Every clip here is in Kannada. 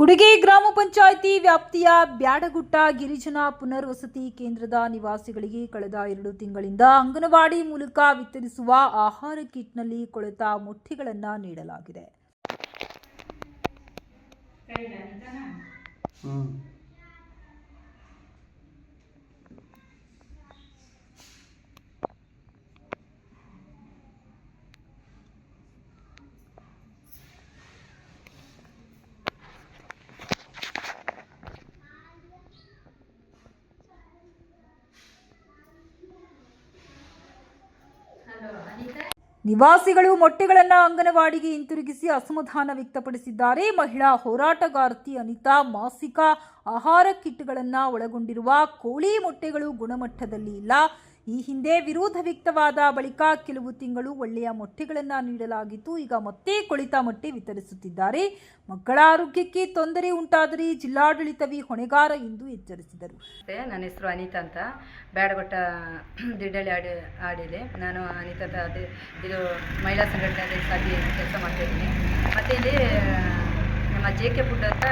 ಕುಡಿಗೆ ಗ್ರಾಮ ಪಂಚಾಯಿತಿ ವ್ಯಾಪ್ತಿಯ ಬ್ಯಾಡಗುಟ್ಟ ಗಿರಿಜನ ಪುನರ್ವಸತಿ ಕೇಂದ್ರದ ನಿವಾಸಿಗಳಿಗೆ ಕಳೆದ ಎರಡು ತಿಂಗಳಿಂದ ಅಂಗನವಾಡಿ ಮೂಲಕ ವಿತರಿಸುವ ಆಹಾರ ಕಿಟ್ನಲ್ಲಿ ಕೊಳೆತ ಮೊಟ್ಟೆಗಳನ್ನು ನೀಡಲಾಗಿದೆ. ನಿವಾಸಿಗಳು ಮೊಟ್ಟೆಗಳನ್ನು ಅಂಗನವಾಡಿಗೆ ಹಿಂತಿರುಗಿಸಿ ಅಸಮಾಧಾನ ವ್ಯಕ್ತಪಡಿಸಿದ್ದಾರೆ. ಮಹಿಳಾ ಹೋರಾಟಗಾರ್ತಿ ಅನಿತಾ ಮಾಸಿಕ ಆಹಾರ ಕಿಟ್ಗಳನ್ನು ಒಳಗೊಂಡಿರುವ ಕೋಳಿ ಮೊಟ್ಟೆಗಳು ಗುಣಮಟ್ಟದಲ್ಲಿ ಇಲ್ಲ. ಈ ಹಿಂದೆ ವಿರೋಧ ವ್ಯಕ್ತವಾದ ಬಳಿಕ ಕೆಲವು ತಿಂಗಳು ಒಳ್ಳೆಯ ಮೊಟ್ಟೆಗಳನ್ನು ನೀಡಲಾಗಿತ್ತು. ಈಗ ಮತ್ತೆ ಕೊಳಿತ ಮೊಟ್ಟೆ ವಿತರಿಸುತ್ತಿದ್ದಾರೆ. ಮಕ್ಕಳ ಆರೋಗ್ಯಕ್ಕೆ ತೊಂದರೆ ಉಂಟಾದರೆ ಜಿಲ್ಲಾಡಳಿತವೇ ಹೊಣೆಗಾರ ಎಂದು ಎಚ್ಚರಿಸಿದರು. ನನ್ನ ಹೆಸರು ಅನಿತಾ ಅಂತ. ಬ್ಯಾಡಗೊಟ್ಟ ದಿಡ್ಡಳ್ಳಿ ಆಡಿ ಆಡಿದೆ ನಾನು ಅನಿತಾ ಅಂತ ಇದು ಮಹಿಳಾ ಸಂಘಟನೆ ಕೆಲಸ ಮಾಡ್ತಾಯಿದ್ದೀನಿ ಮತ್ತು ಇಲ್ಲಿ, ನಮ್ಮ ಜೆ ಕೆ ಫುಡ್ ಅಂತ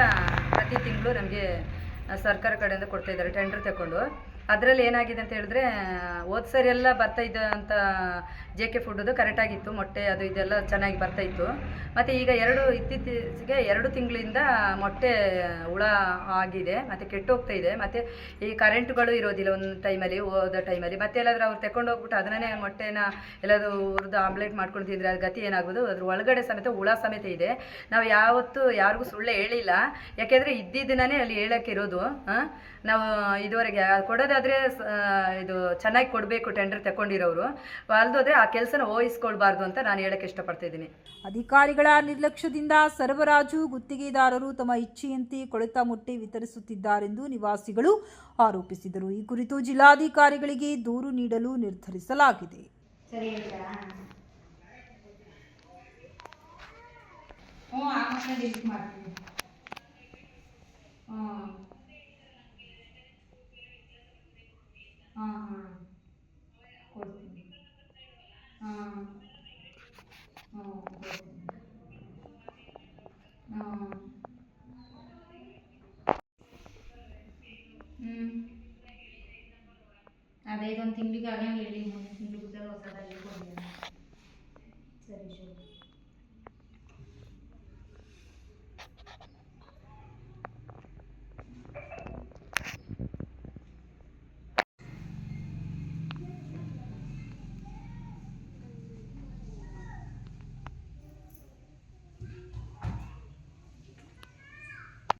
ಪ್ರತಿ ತಿಂಗಳು ನಮಗೆ ಸರ್ಕಾರ ಕಡೆಯಿಂದ ಕೊಡ್ತಾ ಇದ್ದಾರೆ. ಟೆಂಡರ್ ತಗೊಂಡು. ಅದರಲ್ಲಿ ಏನಾಗಿದೆ ಅಂತ ಹೇಳಿದ್ರೆ, ಹೋದ ಸರಿ ಎಲ್ಲ ಬರ್ತಾ ಇದ್ದ ಅಂತ ಜೆ ಕೆ ಫುಡ್ದು ಕರೆಕ್ಟಾಗಿತ್ತು ಮೊಟ್ಟೆ ಅದು ಇದೆಲ್ಲ ಚೆನ್ನಾಗಿ ಬರ್ತಾ ಇತ್ತು. ಮತ್ತು ಈಗ ಎರಡು ಇತ್ತೀಚೆಗೆ ಎರಡು ತಿಂಗಳಿಂದ ಮೊಟ್ಟೆ ಹುಳ ಆಗಿದೆ, ಮತ್ತು ಕೆಟ್ಟು ಹೋಗ್ತಾ ಇದೆ. ಮತ್ತು ಈ ಕರೆಂಟ್ಗಳು ಇರೋದಿಲ್ಲ ಒಂದು ಟೈಮಲ್ಲಿ ಹೋದ ಟೈಮಲ್ಲಿ ಮತ್ತೆ ಎಲ್ಲಾದರೂ ಅವ್ರು ತಗೊಂಡು ಹೋಗ್ಬಿಟ್ಟು ಅದನ್ನೇ ಮೊಟ್ಟೆನ ಎಲ್ಲಾದರೂ ಹುರಿದು ಆಮ್ಲೆಟ್ ಮಾಡ್ಕೊಂಡು ತಿಂದರೆ ಅದು ಗತಿ ಏನಾಗೋದು ಅದ್ರ ಒಳಗಡೆ ಸಮೇತ ಹುಳ ಸಮೇತ ಇದೆ. ನಾವು ಯಾವತ್ತೂ ಯಾರಿಗೂ ಸುಳ್ಳು ಹೇಳಿಲ್ಲ. ಯಾಕೆಂದರೆ ಇದ್ದಿದ್ದನೇ ಅಲ್ಲಿ ಹೇಳಕ್ಕೆ ಇರೋದು ನಾವು ಇದುವರೆಗೆ ಅದು ಕೊಡೋದಾದರೆ ಇದು ಚೆನ್ನಾಗಿ ಕೊಡಬೇಕು ಟೆಂಡರ್ ತಗೊಂಡಿರೋರು ಅಲ್ದೋದ್ರೆ ಆ ಕೆಲಸನ ಓಹಿಸ್ಕೊಳ್ಬಾರ್ದು ಅಂತ ನಾನು ಹೇಳಕ್ಕೆ ಇಷ್ಟಪಡ್ತಿದ್ದೀನಿ. ಅಧಿಕಾರಿಗಳ ನಿರ್ಲಕ್ಷ್ಯದಿಂದ ಸರಬರಾಜು ಗುತ್ತಿಗೆದಾರರು ತಮ್ಮ ಇಚ್ಛೆಯಂತೆ ಕೊಳೆತ ಮೊಟ್ಟೆ ವಿತರಿಸುತ್ತಿದ್ದಾರೆಂದು ನಿವಾಸಿಗಳು ಆರೋಪಿಸಿದರು. ಈ ಕುರಿತು ಜಿಲ್ಲಾಧಿಕಾರಿಗಳಿಗೆ ದೂರು ನೀಡಲು ನಿರ್ಧರಿಸಲಾಗಿದೆ. ಹ್ಞೂ ಆಮೇಲೆ ಡಿಲೀಟ್ ಮಾಡ್ತೀನಿ. ಹ್ಞೂ 어. 어. 어. 음. అదే కొంచెం తిండి కానీ వెళ్ళి కొంచెం తిండి కూడా వస్తుంది